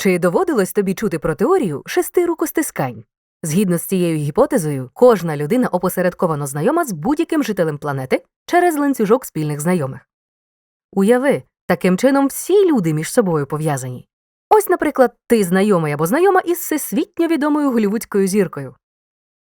Чи доводилось тобі чути про теорію шести рукостискань? Згідно з цією гіпотезою, кожна людина опосередковано знайома з будь-яким жителем планети через ланцюжок спільних знайомих. Уяви, таким чином всі люди між собою пов'язані. Ось, наприклад, ти знайомий або знайома із всесвітньо відомою голівудською зіркою.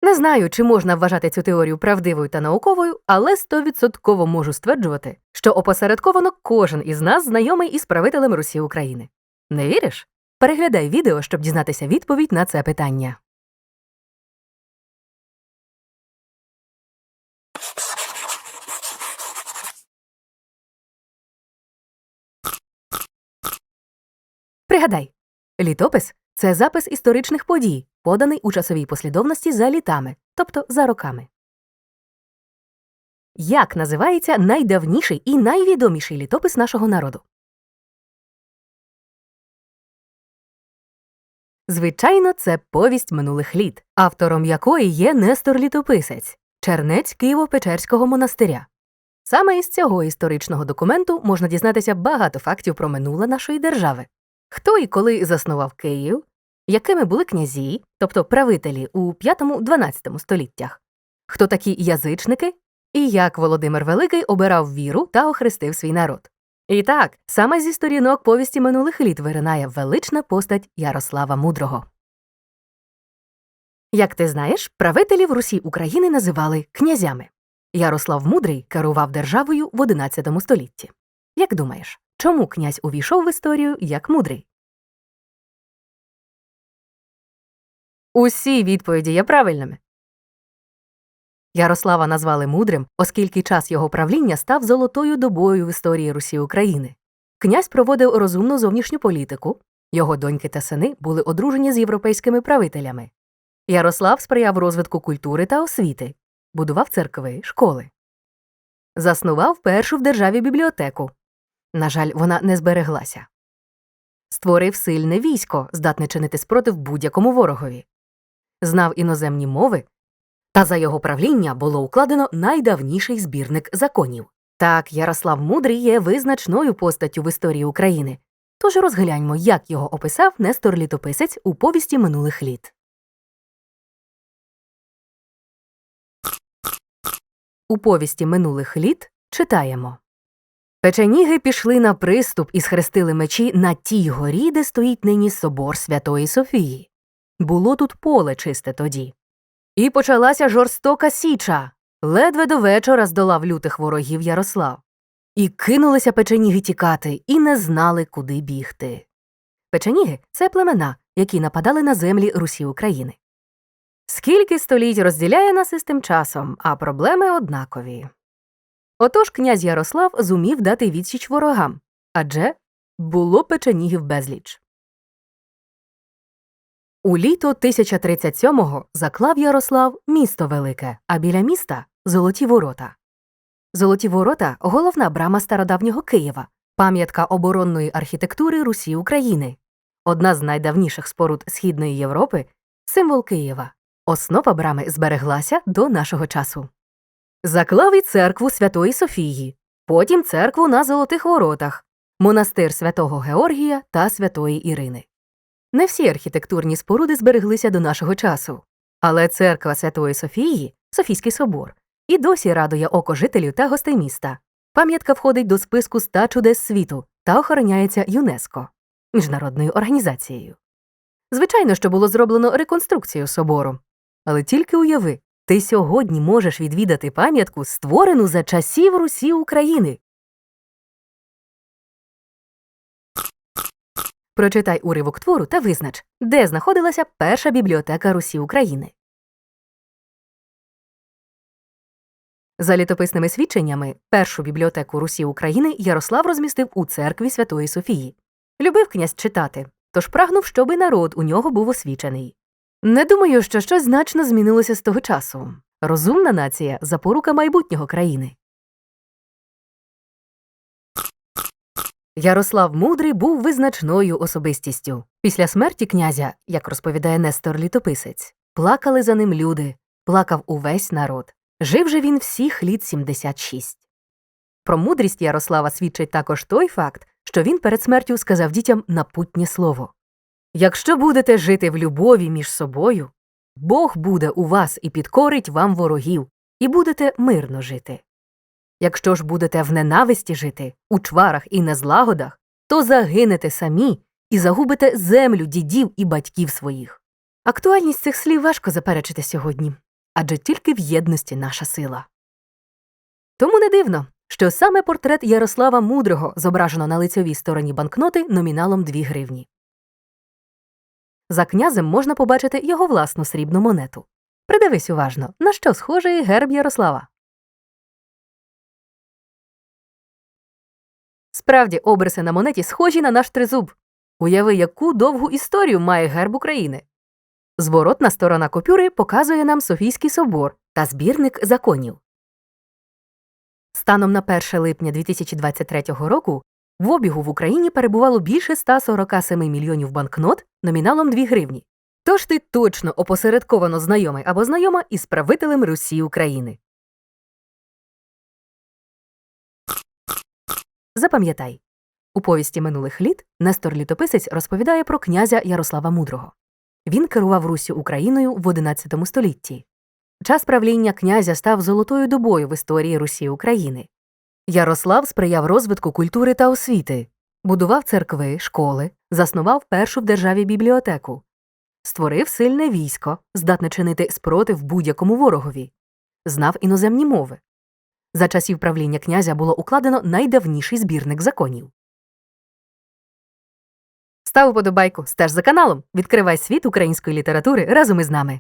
Не знаю, чи можна вважати цю теорію правдивою та науковою, але стовідсотково можу стверджувати, що опосередковано кожен із нас знайомий із правителем Русі України. Не віриш? Переглядай відео, щоб дізнатися відповідь на це питання. Пригадай, літопис це запис історичних подій, поданий у часовій послідовності за літами, тобто за роками. Як називається найдавніший і найвідоміший літопис нашого народу? Звичайно, це повість минулих літ, автором якої є Нестор Літописець, чернець Києво-Печерського монастиря. Саме із цього історичного документу можна дізнатися багато фактів про минуле нашої держави. Хто і коли заснував Київ, якими були князі, тобто правителі у 5-12 століттях, хто такі язичники, і як Володимир Великий обирав віру та охрестив свій народ. І так, саме зі сторінок повісті минулих літ виринає велична постать Ярослава Мудрого. Як ти знаєш, правителів Русі України називали князями. Ярослав Мудрий керував державою в XI столітті. Як думаєш, чому князь увійшов в історію як мудрий? Усі відповіді є правильними. Ярослава назвали мудрим, оскільки час його правління став золотою добою в історії Русі України. Князь проводив розумну зовнішню політику, його доньки та сини були одружені з європейськими правителями. Ярослав сприяв розвитку культури та освіти, будував церкви, школи. Заснував першу в державі бібліотеку. На жаль, вона не збереглася. Створив сильне військо, здатне чинити спротив будь-якому ворогові. Знав іноземні мови, та за його правління було укладено найдавніший збірник законів. Так, Ярослав Мудрий є визначною постаттю в історії України. Тож розгляньмо, як його описав Нестор Літописець у повісті минулих літ. У повісті минулих літ читаємо Печеніги пішли на приступ і схрестили мечі на тій горі, де стоїть нині собор Святої Софії. Було тут поле чисте тоді. І почалася жорстока січа. Ледве до вечора здолав лютих ворогів Ярослав. І кинулися печеніги тікати, і не знали, куди бігти. Печеніги це племена, які нападали на землі Русі України. Скільки століть розділяє нас із тим часом, а проблеми однакові. Отож князь Ярослав зумів дати відсіч ворогам адже було печенігів безліч. У літо 1037-го заклав Ярослав місто велике, а біля міста золоті ворота. Золоті ворота головна брама стародавнього Києва, пам'ятка оборонної архітектури Русі України, одна з найдавніших споруд Східної Європи, символ Києва. Основа брами збереглася до нашого часу. Заклав і церкву Святої Софії, потім церкву на Золотих Воротах, монастир святого Георгія та Святої Ірини. Не всі архітектурні споруди збереглися до нашого часу, але церква Святої Софії, Софійський собор, і досі радує око жителів та гостей міста. Пам'ятка входить до списку ста чудес світу та охороняється ЮНЕСКО міжнародною організацією. Звичайно, що було зроблено реконструкцію собору, але тільки уяви, ти сьогодні можеш відвідати пам'ятку, створену за часів Русі України. Прочитай уривок твору та визнач, де знаходилася перша бібліотека Русі України. За літописними свідченнями, першу бібліотеку Русі України Ярослав розмістив у церкві Святої Софії. Любив князь читати, тож прагнув, щоби народ у нього був освічений. Не думаю, що щось значно змінилося з того часу. Розумна нація запорука майбутнього країни. Ярослав Мудрий був визначною особистістю. Після смерті князя, як розповідає Нестор Літописець, плакали за ним люди, плакав увесь народ. Жив же він всіх літ 76. Про мудрість Ярослава свідчить також той факт, що він перед смертю сказав дітям напутнє слово Якщо будете жити в любові між собою, Бог буде у вас і підкорить вам ворогів, і будете мирно жити. Якщо ж будете в ненависті жити, у чварах і незлагодах, то загинете самі і загубите землю дідів і батьків своїх. Актуальність цих слів важко заперечити сьогодні, адже тільки в єдності наша сила. Тому не дивно, що саме портрет Ярослава Мудрого зображено на лицьовій стороні банкноти номіналом 2 гривні. За князем можна побачити його власну срібну монету. Придивись уважно, на що схожий герб Ярослава. Справді, обриси на монеті схожі на наш тризуб. Уяви, яку довгу історію має герб України. Зворотна сторона купюри показує нам Софійський собор та збірник законів. Станом на 1 липня 2023 року в обігу в Україні перебувало більше 147 мільйонів банкнот номіналом 2 гривні. Тож ти точно опосередковано знайомий або знайома із правителем Русі України. Запам'ятай, у повісті минулих літ Нестор Літописець розповідає про князя Ярослава Мудрого. Він керував Руссю Україною в XI столітті. Час правління князя став золотою добою в історії Русі України. Ярослав сприяв розвитку культури та освіти, будував церкви, школи, заснував першу в державі бібліотеку, створив сильне військо, здатне чинити спротив будь-якому ворогові, знав іноземні мови. За часів правління князя було укладено найдавніший збірник законів. Став уподобайку, стеж за каналом, відкривай світ української літератури разом із нами.